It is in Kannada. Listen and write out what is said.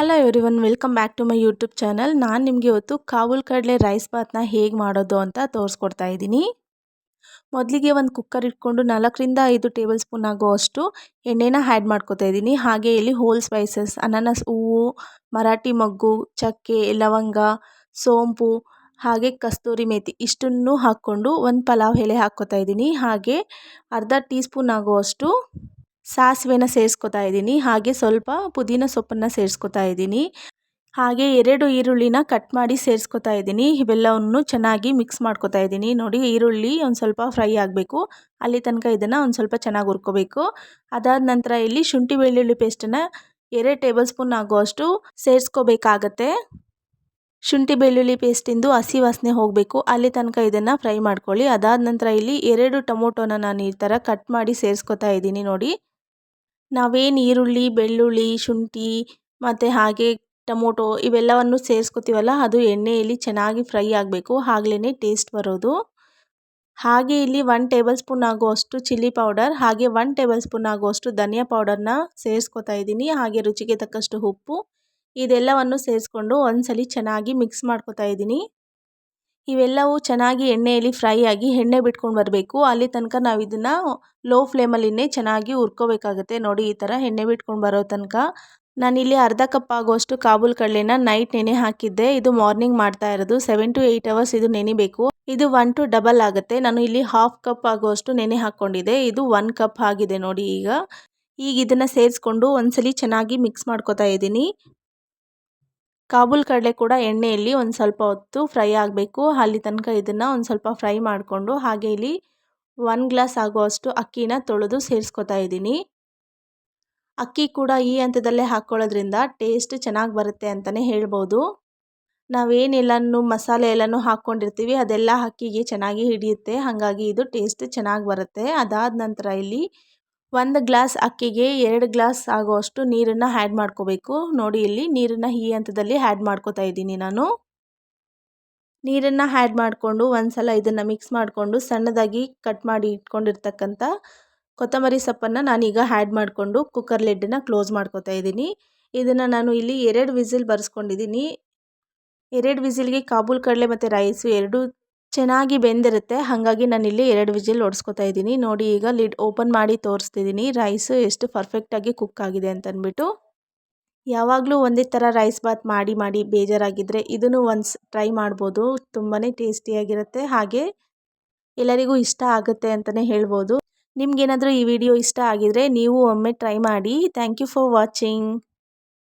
Hello everyone welcome back to my YouTube channel ನಾನು ನಿಮಗೆ ಇವತ್ತು ಕಾಬೂಲ್ ಕಡಲೆ ರೈಸ್ ಬಾತ್ನ ಹೇಗೆ ಮಾಡೋದು ಅಂತ ತೋರಿಸ್ಕೊಡ್ತಾ ಇದ್ದೀನಿ. ಮೊದಲಿಗೆ ಒಂದು ಕುಕ್ಕರ್ ಇಟ್ಕೊಂಡು ನಾಲ್ಕರಿಂದ ಐದು ಟೇಬಲ್ ಸ್ಪೂನ್ ಆಗುವಷ್ಟು ಎಣ್ಣೆನ ಆ್ಯಡ್ ಮಾಡ್ಕೋತಾ ಇದ್ದೀನಿ. ಹಾಗೆ ಇಲ್ಲಿ ಹೋಲ್ ಸ್ಪೈಸಸ್ ಅನಾನಸ್ ಹೂವು, ಮರಾಠಿ ಮೊಗ್ಗು, ಚಕ್ಕೆ, ಲವಂಗ, ಸೋಂಪು, ಹಾಗೆ ಕಸ್ತೂರಿ ಮೇಥಿ ಇಷ್ಟನ್ನು ಹಾಕ್ಕೊಂಡು ಒಂದು ಪಲಾವ್ ಎಲೆ ಹಾಕ್ಕೋತಾ ಇದ್ದೀನಿ. ಹಾಗೆ ಅರ್ಧ ಟೀ ಸ್ಪೂನ್ ಆಗುವಷ್ಟು ಸಾಸಿವೆನ ಸೇರಿಸ್ಕೊತಾ ಇದ್ದೀನಿ, ಹಾಗೆ ಸ್ವಲ್ಪ ಪುದೀನ ಸೊಪ್ಪನ್ನು ಸೇರಿಸ್ಕೊತಾ ಇದ್ದೀನಿ. ಹಾಗೆ ಎರಡು ಈರುಳ್ಳಿನ ಕಟ್ ಮಾಡಿ ಸೇರಿಸ್ಕೊತಾ ಇದ್ದೀನಿ. ಇವೆಲ್ಲವನ್ನು ಚೆನ್ನಾಗಿ ಮಿಕ್ಸ್ ಮಾಡ್ಕೊತಾ ಇದ್ದೀನಿ. ನೋಡಿ, ಈರುಳ್ಳಿ ಒಂದು ಸ್ವಲ್ಪ ಫ್ರೈ ಆಗಬೇಕು. ಅಲ್ಲಿ ತನಕ ಇದನ್ನು ಒಂದು ಸ್ವಲ್ಪ ಚೆನ್ನಾಗಿ ಹುರ್ಕೋಬೇಕು. ಅದಾದ ನಂತರ ಇಲ್ಲಿ ಶುಂಠಿ ಬೆಳ್ಳುಳ್ಳಿ ಪೇಸ್ಟನ್ನು ಎರಡು ಟೇಬಲ್ ಸ್ಪೂನ್ ಆಗುವಷ್ಟು ಸೇರಿಸ್ಕೋಬೇಕಾಗತ್ತೆ. ಶುಂಠಿ ಬೆಳ್ಳುಳ್ಳಿ ಪೇಸ್ಟಿಂದು ಹಸಿ ವಾಸನೆ ಹೋಗಬೇಕು. ಅಲ್ಲಿ ತನಕ ಇದನ್ನು ಫ್ರೈ ಮಾಡ್ಕೊಳ್ಳಿ. ಅದಾದ ನಂತರ ಇಲ್ಲಿ ಎರಡು ಟೊಮೊಟೊನ ನಾನು ಈ ಥರ ಕಟ್ ಮಾಡಿ ಸೇರಿಸ್ಕೊತಾ ಇದ್ದೀನಿ ನೋಡಿ. ನಾವೇನು ಈರುಳ್ಳಿ ಬೆಳ್ಳುಳ್ಳಿ, ಶುಂಠಿ ಮತ್ತು ಹಾಗೆ ಟೊಮೊಟೊ ಇವೆಲ್ಲವನ್ನು ಸೇರಿಸ್ಕೊತೀವಲ್ಲ, ಅದು ಎಣ್ಣೆಯಲ್ಲಿ ಚೆನ್ನಾಗಿ ಫ್ರೈ ಆಗಬೇಕು. ಆಗ್ಲೇ ಟೇಸ್ಟ್ ಬರೋದು. ಹಾಗೆ ಇಲ್ಲಿ ಒನ್ ಟೇಬಲ್ ಸ್ಪೂನ್ ಆಗುವಷ್ಟು ಚಿಲ್ಲಿ ಪೌಡರ್ ಹಾಗೆ ಒನ್ ಟೇಬಲ್ ಸ್ಪೂನ್ ಆಗುವಷ್ಟು ಧನಿಯಾ ಪೌಡರ್ನ ಸೇರಿಸ್ಕೊತಾ ಇದ್ದೀನಿ. ಹಾಗೆ ರುಚಿಗೆ ತಕ್ಕಷ್ಟು ಉಪ್ಪು, ಇದೆಲ್ಲವನ್ನು ಸೇರಿಸ್ಕೊಂಡು ಒಂದ್ಸಲಿ ಚೆನ್ನಾಗಿ ಮಿಕ್ಸ್ ಮಾಡ್ಕೊತಾ ಇದ್ದೀನಿ. ಇವೆಲ್ಲವೂ ಚೆನ್ನಾಗಿ ಎಣ್ಣೆಯಲ್ಲಿ ಫ್ರೈ ಆಗಿ ಎಣ್ಣೆ ಬಿಟ್ಕೊಂಡು ಬರಬೇಕು. ಅಲ್ಲಿ ತನಕ ನಾವು ಇದನ್ನು ಲೋ ಫ್ಲೇಮಲ್ಲಿನೇ ಚೆನ್ನಾಗಿ ಹುರ್ಕೋಬೇಕಾಗುತ್ತೆ. ನೋಡಿ, ಈ ಥರ ಎಣ್ಣೆ ಬಿಟ್ಕೊಂಡು ಬರೋ ತನಕ. ನಾನಿಲ್ಲಿ ಅರ್ಧ ಕಪ್ ಆಗುವಷ್ಟು ಕಾಬೂಲ್ ಕಡಲೆನ ನೈಟ್ ನೆನೆ ಹಾಕಿದ್ದೆ. ಇದು ಮಾರ್ನಿಂಗ್ ಮಾಡ್ತಾ ಇರೋದು. ಸೆವೆನ್ ಟು ಏಯ್ಟ್ ಅವರ್ಸ್ ಇದು ನೆನಿಬೇಕು. ಇದು ಒನ್ ಟು ಡಬಲ್ ಆಗುತ್ತೆ. ನಾನು ಇಲ್ಲಿ ಹಾಫ್ ಕಪ್ ಆಗುವಷ್ಟು ನೆನೆ ಹಾಕ್ಕೊಂಡಿದ್ದೆ ಇದು ಒನ್ ಕಪ್ ಆಗಿದೆ ನೋಡಿ ಈಗ. ಈಗ ಇದನ್ನು ಸೇರಿಸ್ಕೊಂಡು ಒಂದ್ಸಲಿ ಚೆನ್ನಾಗಿ ಮಿಕ್ಸ್ ಮಾಡ್ಕೊತಾ ಇದ್ದೀನಿ. ಕಾಬೂಲ್ ಕಡಲೆ ಕೂಡ ಎಣ್ಣೆಯಲ್ಲಿ ಒಂದು ಸ್ವಲ್ಪ ಹೊತ್ತು ಫ್ರೈ ಆಗಬೇಕು. ಅಲ್ಲಿ ತನಕ ಇದನ್ನು ಒಂದು ಸ್ವಲ್ಪ ಫ್ರೈ ಮಾಡಿಕೊಂಡು ಹಾಗೆ ಇಲ್ಲಿ ಒನ್ ಗ್ಲಾಸ್ ಆಗುವಷ್ಟು ಅಕ್ಕಿನ ತೊಳೆದು ಸೇರಿಸ್ಕೊತಾ ಇದ್ದೀನಿ. ಅಕ್ಕಿ ಕೂಡ ಈ ಹಂತದಲ್ಲೇ ಹಾಕ್ಕೊಳ್ಳೋದ್ರಿಂದ ಟೇಸ್ಟ್ ಚೆನ್ನಾಗಿ ಬರುತ್ತೆ ಅಂತಲೇ ಹೇಳ್ಬೋದು. ನಾವೇನೆಲ್ಲನೂ ಮಸಾಲೆ ಎಲ್ಲನೂ ಹಾಕ್ಕೊಂಡಿರ್ತೀವಿ, ಅದೆಲ್ಲ ಅಕ್ಕಿಗೆ ಚೆನ್ನಾಗಿ ಹಿಡಿಯುತ್ತೆ. ಹಾಗಾಗಿ ಇದು ಟೇಸ್ಟ್ ಚೆನ್ನಾಗಿ ಬರುತ್ತೆ. ಅದಾದ ನಂತರ ಇಲ್ಲಿ ಒಂದು ಗ್ಲಾಸ್ ಅಕ್ಕಿಗೆ ಎರಡು ಗ್ಲಾಸ್ ಆಗುವಷ್ಟು ನೀರನ್ನು ಆ್ಯಡ್ ಮಾಡ್ಕೋಬೇಕು. ನೋಡಿ ಇಲ್ಲಿ ನೀರನ್ನು ಈ ಹಂತದಲ್ಲಿ ಆ್ಯಡ್ ಮಾಡ್ಕೋತಾ ಇದ್ದೀನಿ ನಾನು. ನೀರನ್ನು ಆ್ಯಡ್ ಮಾಡಿಕೊಂಡು ಒಂದು ಸಲ ಇದನ್ನು ಮಿಕ್ಸ್ ಮಾಡಿಕೊಂಡು ಸಣ್ಣದಾಗಿ ಕಟ್ ಮಾಡಿ ಇಟ್ಕೊಂಡಿರ್ತಕ್ಕಂಥ ಕೊತ್ತಂಬರಿ ಸೊಪ್ಪನ್ನು ನಾನೀಗ ಆ್ಯಡ್ ಮಾಡಿಕೊಂಡು ಕುಕ್ಕರ್ ಲೆಡ್ಡನ್ನು ಕ್ಲೋಸ್ ಮಾಡ್ಕೋತಾ ಇದ್ದೀನಿ. ಇದನ್ನು ನಾನು ಇಲ್ಲಿ ಎರಡು ವಿಸಿಲ್ ಬರೆಸ್ಕೊಂಡಿದ್ದೀನಿ. ಎರಡು ವಿಸಿಲ್ಗೆ ಕಾಬೂಲ್ ಕಡಲೆ ಮತ್ತು ರೈಸು ಎರಡು ಚೆನ್ನಾಗಿ ಬೆಂದಿರುತ್ತೆ. ಹಾಗಾಗಿ ನಾನಿಲ್ಲಿ ಎರಡು ವಿಜಿಲ್ ಓಡಿಸ್ಕೊತಾ ಇದ್ದೀನಿ. ನೋಡಿ ಈಗ ಲಿಡ್ ಓಪನ್ ಮಾಡಿ ತೋರಿಸ್ತಿದ್ದೀನಿ. ರೈಸು ಎಷ್ಟು ಪರ್ಫೆಕ್ಟಾಗಿ ಕುಕ್ ಆಗಿದೆ ಅಂತಂದ್ಬಿಟ್ಟು ಯಾವಾಗಲೂ ಒಂದೇ ಥರ ರೈಸ್ ಬಾತ್ ಮಾಡಿ ಮಾಡಿ ಬೇಜಾರಾಗಿದ್ದರೆ ಇದನ್ನು ಒನ್ಸ್ ಟ್ರೈ ಮಾಡ್ಬೋದು. ತುಂಬಾ ಟೇಸ್ಟಿಯಾಗಿರುತ್ತೆ. ಹಾಗೆ ಎಲ್ಲರಿಗೂ ಇಷ್ಟ ಆಗುತ್ತೆ ಅಂತಲೇ ಹೇಳ್ಬೋದು. ನಿಮಗೇನಾದರೂ ಈ ವಿಡಿಯೋ ಇಷ್ಟ ಆಗಿದರೆ ನೀವು ಒಮ್ಮೆ ಟ್ರೈ ಮಾಡಿ. Thank you for watching.